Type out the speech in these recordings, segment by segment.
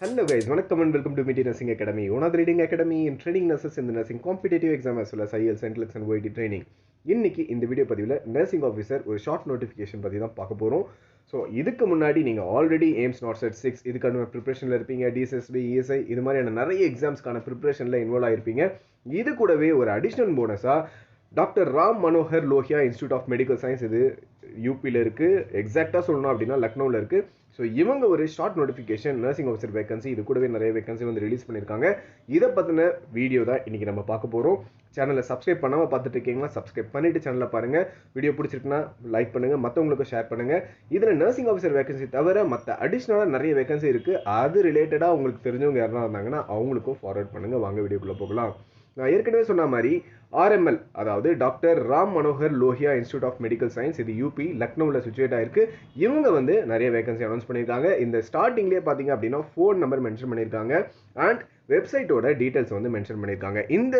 Hello guys வணக்கம் and welcome to Media nursing academy one of leading academy in in nurses இந்த nursing the exam as well as well as IELTS, NCLEX இன்னைக்கு இந்த video பதிவில் nursing officer ஒரு short notification பற்றி தான் பார்க்க போகிறோம் ஸோ இதுக்கு முன்னாடி நீங்கள் already AIIMS NORCET six இதுக்கான ப்ரிப்பரேஷனில் இருப்பீங்க டிஎஸ்எஸ்பி இஎஸ்ஐ இது மாதிரியான நிறைய எக்ஸாம்ஸ்க்கான ப்ரிப்பரேஷனில் இன்வால்வ் ஆகிருப்பீங்க இது கூடவே ஒரு additional போனஸாக doctor Ram Manohar Lohia institute of medical science இது யூபியில் இருக்குது எக்ஸாக்டாக சொல்லணும் அப்படின்னா லக்னோவில் இருக்குது ஸோ இவங்க ஒரு short notification nursing officer vacancy இது கூடவே நிறைய வேகன்சி வந்து ரிலீஸ் பண்ணியிருக்காங்க. இதை பற்றின வீடியோ தான் இன்றைக்கி நம்ம பார்க்க போகிறோம் சேனலை சப்ஸ்கிரைப் பண்ணாமல் பார்த்துட்டு இருக்கீங்களா? சப்ஸ்கிரைப் பண்ணிவிட்டு சேனலை பாருங்கள் வீடியோ பிடிச்சிருக்குன்னா லைக் பண்ணுங்கள் மற்றவங்களுக்கும் ஷேர் பண்ணுங்கள் இதில் நர்சிங் ஆஃபீஸர் வேகன்சி தவிர மற்ற அடிஷ்னலாக நிறைய வேகன்சி இருக்குது அது ரிலேட்டடாக உங்களுக்கு தெரிஞ்சவங்க யாரெல்லாம் இருந்தாங்கன்னா அவங்களுக்கும் ஃபார்வர்ட் பண்ணுங்கள் வாங்க வீடியோக்குள்ளே போகலாம். நான் ஏற்கனவே சொன்ன மாதிரி ஆர்எம்எல் அதாவது doctor Ram Manohar Lohia institute of medical science இது யூபி லக்னோவில் சுச்சுவேட் ஆயிருக்கு. இவங்க வந்து நிறைய வேகன்சி அனௌன்ஸ் பண்ணியிருக்காங்க. இந்த ஸ்டார்டிங்லேயே பார்த்தீங்க அப்படின்னா ஃபோன் நம்பர் மென்ஷன் பண்ணியிருக்காங்க. அண்ட் வெப்சைட்டோட டீட்டெயில்ஸ் வந்து மென்ஷன் பண்ணியிருக்காங்க. இந்த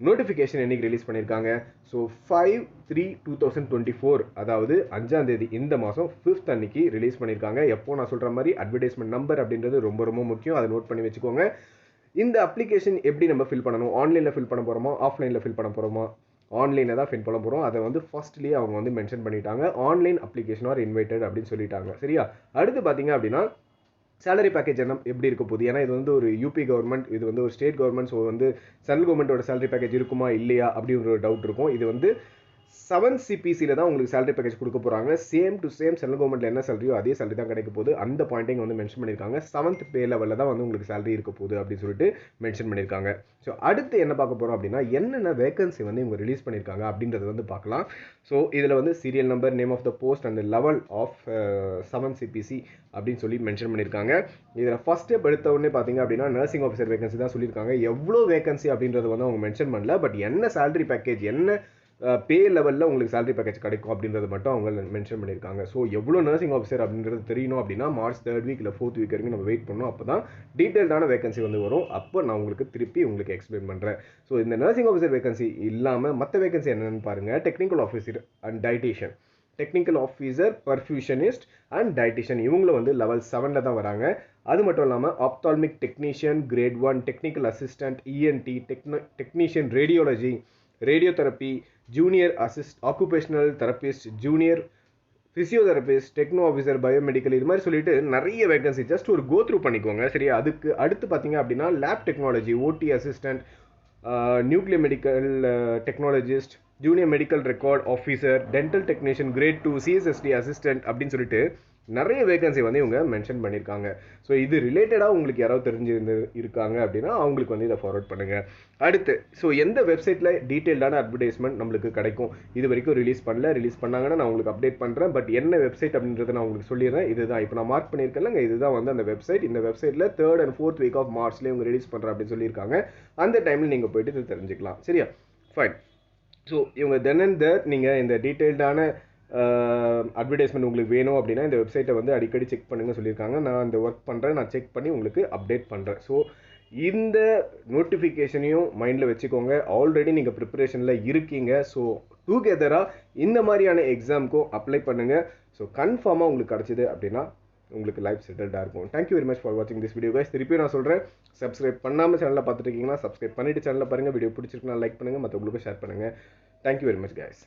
நோட்டிஃபிகேஷன் என்னைக்கு ரிலீஸ் பண்ணியிருக்காங்க? So five three two thousand twenty four அதாவது அஞ்சாம் தேதி இந்த மாதம் ஃபிஃப்த் அன்னைக்கு ரிலீஸ் பண்ணியிருக்காங்க. எப்போ நான் சொல்கிற மாதிரி அட்வர்டைஸ்மெண்ட் நம்பர் அப்படின்றது ரொம்ப ரொம்ப முக்கியம். அதை நோட் பண்ணி வச்சுக்கோங்க. இந்த அப்ளிகேஷன் எப்படி நம்ம ஃபில் பண்ணணும்? ஆன்லைனில் ஃபில் பண்ண போகிறோமா ஆஃப்லைனில் ஃபில் பண்ண போகிறோமா ஆன்லைனில் தான் ஃபில் பண்ண போகிறோம் அதை வந்து ஃபர்ஸ்ட்லேயே அவங்க வந்து மென்ஷன் பண்ணிட்டாங்க. ஆன்லைன் அப்ளிகேஷன் ஆர் இன்வைட்டட் அப்படின்னு சொல்லிட்டாங்க. சரியா? அடுத்து பார்த்தீங்க அப்படின்னா சேலரி பேக்கேஜ் என்ன? எப்படி இருக்க போகுது? ஏன்னா இது வந்து ஒரு யூபி கவர்மெண்ட் இது வந்து ஒரு ஸ்டேட் கவர்மெண்ட் ஸோ வந்து சென்ட்ரல் கவர்மெண்ட்டோட சேலரி பேக்கேஜ் இருக்குமா? இல்லையா? அப்படின்ற ஒரு டவுட் இருக்கும். இது வந்து செவன் சிபிசியில் தான் உங்களுக்கு சேலரி பேக்கேஜ் கொடுக்க போகிறாங்க சேம் டு சேம் சென்ட்ரல் கவர்மெண்ட்டில் என்ன சேலரியோ அதே சேலரி தான் கிடைக்க போகுது. அந்த பாயிண்டிங் வந்து மென்ஷன் பண்ணியிருக்காங்க. செவன்த் பே லெவலில் தான் வந்து உங்களுக்கு சேலரி இருக்க போகுது அப்படின்னு சொல்லிட்டு மென்ஷன் பண்ணியிருக்காங்க. ஸோ அடுத்து என்ன பார்க்க போகிறோம் அப்படின்னா என்னென்ன வேகன்சி வந்து இவங்க ரிலீஸ் பண்ணியிருக்காங்க அப்படின்றத வந்து பார்க்கலாம். ஸோ இதில் வந்து serial number name of the post and level of seven CPC அப்படின்னு சொல்லி மென்ஷன் பண்ணியிருக்காங்க. இதில் ஃபஸ்ட் ஸ்டெப் எடுத்த உடனே பார்த்தீங்க அப்படின்னா நர்சிங் ஆஃபீஸர் வேகன்சி தான் சொல்லியிருக்காங்க. எவ்வளோ வேகன்சி அப்படின்றத வந்து அவங்க மென்ஷன் பண்ணல. பட் என்ன சேலரி பேக்கேஜ் என்ன பே லெவலில் உங்களுக்கு சேலரி பேக்கேஜ் கிடைக்கும் அப்படின்றத மட்டும் அவங்க மென்ஷன் பண்ணியிருக்காங்க. ஸோ எவ்வளோ நர்சிங் ஆஃபீஸர் அப்படின்றது தெரியணும் அப்படின்னா மார்ச் தேர்ட் வீக் இல்லை ஃபோர்த் வீக் வரைக்கும் நம்ம வெயிட் பண்ணணும். அப்போ தான் டீட்டெயில்டான வேகன்சி வந்து வரும். அப்போ நான் உங்களுக்கு திருப்பி உங்களுக்கு எக்ஸ்பிளைன் பண்ணுறேன் ஸோ இந்த நர்சிங் ஆஃபீஸர் வேகன்சி இல்லாமல் மற்ற வேகன்சி என்னென்னு பாருங்கள் technical officer and dietitian technical officer perfusionist and dietitian இவங்களும் வந்து லெவல் செவனில் தான் வராங்க. அது மட்டும் இல்லாமல் ophthalmic technician grade one technical assistant ENT techno technician radiology radiotherapy junior assist occupational therapist junior physiotherapist techno officer biomedical இது மாதிரி சொல்லிட்டு நிறைய வேகன்சி ஜஸ்ட் ஒரு கோ த்ரூ பண்ணிக்கோங்க. சரியா? அதுக்கு அடுத்து பார்த்தீங்க அப்படின்னா lab technology OT assistant nuclear medical technologist junior medical record officer dental technician grade two CSSD assistant அப்படின்னு சொல்லிட்டு நிறைய வேகன்சி வந்து இவங்க மென்ஷன் பண்ணியிருக்காங்க. ஸோ இது ரிலேட்டடாக உங்களுக்கு யாராவது தெரிஞ்சிருந்து இருக்காங்க அப்படின்னா அவங்களுக்கு வந்து இதை ஃபார்வர்ட் பண்ணுங்கள் அடுத்து ஸோ எந்த வெப்சைட்டில் டீட்டெயில்டான அட்வர்டைஸ்மெண்ட் நம்மளுக்கு கிடைக்கும்? இது வரைக்கும் ரிலீஸ் பண்ணல. ரிலீஸ் பண்ணாங்கன்னா நான் உங்களுக்கு அப்டேட் பண்ணுறேன் பட் என்ன வெப்சைட் அப்படின்றத நான் உங்களுக்கு சொல்லிடுறேன். இதுதான். இப்போ நான் மார்க் பண்ணியிருக்கேன்லங்க இதுதான் வந்து அந்த வெப்சைட் இந்த வெப்சைட்டில் third and fourth week of மார்ச்லேயே இவங்க ரிலீஸ் பண்ணுறேன் அப்படின்னு சொல்லியிருக்காங்க. அந்த டைமில் நீங்கள் போயிட்டு இது தெரிஞ்சுக்கலாம். சரியா? ஃபைன் ஸோ இவங்க தென் அண்ட் தட் நீங்கள் இந்த டீட்டெயில்டான அட்வர்டைஸ்மெண்ட் உங்களுக்கு வேணும் அப்படின்னா இந்த வெப்சைட்டை வந்து அடிக்கடி செக் பண்ணுங்கள் சொல்லியிருக்காங்க. நான் இந்த ஒர்க் பண்ணுறேன் நான் செக் பண்ணி உங்களுக்கு அப்டேட் பண்ணுறேன் ஸோ இந்த நோட்டிஃபிகேஷனையும் மைண்டில் வச்சுக்கோங்க. ஆல்ரெடி நீங்கள் ப்ரிப்பரேஷனில் இருக்கீங்க. ஸோ டூகெதராக இந்த மாதிரியான எக்ஸாமுக்கும் அப்ளை பண்ணுங்கள் ஸோ கன்ஃபார்மாக உங்களுக்கு கிடச்சிது அப்படின்னா உங்களுக்கு லைஃப் செட்டில்டாக இருக்கும். Thank you very much for வாட்சிங் திஸ் வீடியோ கைஸ் திருப்பி நான் சொல்கிறேன் சப்ஸ்கிரைப் பண்ணாமல் சேனலில் பார்த்துட்டு இருக்கீங்கன்னா சப்ஸ்கிரைப் பண்ணிவிட்டு சேனலில் பாருங்கள் வீடியோ பிடிச்சிருக்குன்னா லைக் பண்ணுங்கள் மற்றவங்களுக்கும் ஷேர் பண்ணுங்கள் தேங்க்யூ வெரி மச் கைஸ்